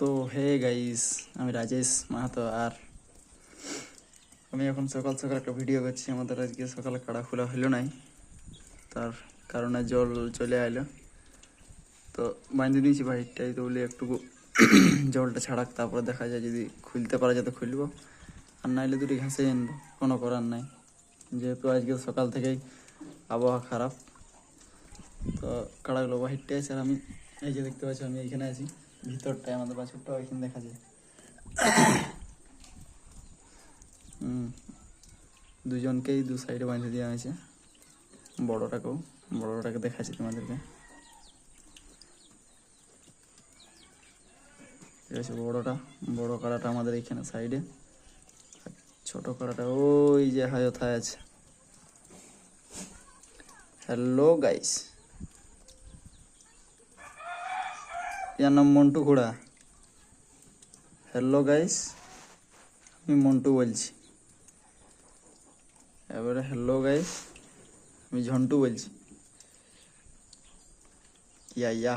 তো hey guys আমি রাজেশ মাহাতো আর আমি এখন সকাল সকাল একটা ভিডিও করছি। আমাদের আজকে সকালে কাড়া খোলা হলো নাই, তার কারণে জল চলে আইলো। তো বাঁধে নিয়েছি বাইকটাই তো বলে একটু জলটা ছাড়াক, তারপরে দেখা যায় যদি খুলতে পারা যেত খুলবো। আর নাইলে দুটি ঘাসে আনব, কোনো করার নাই। যেহেতু আজকে সকাল থেকেই আবহাওয়া খারাপ, তো কাড়াগুলো বাহিরটা আছে আর আমি এই যে দেখতে পাচ্ছি, আমি এইখানে আছি। ভিতরটায় আমাদের বাছুরটা ওইখানে দেখা যায়। হুম। দুজনকেই দু সাইডে বাঁধে দেওয়া হয়েছে। বড়টাকেও, বড়টাকে দেখাচ্ছি তোমাদেরকে। ঠিক আছে, বড়টা, বড় কাড়াটা আমাদের এইখানে সাইডে। ছোট কাড়াটা ওই যে হায়থায় আছে। Hello guys. ইয়ার নাম মন্টু ঘোড়া হ্যালো গাইস আমি মন্টু বলছি এবারে হ্যালো গাইস আমি ঝন্টু বলছি ইয়া ইয়া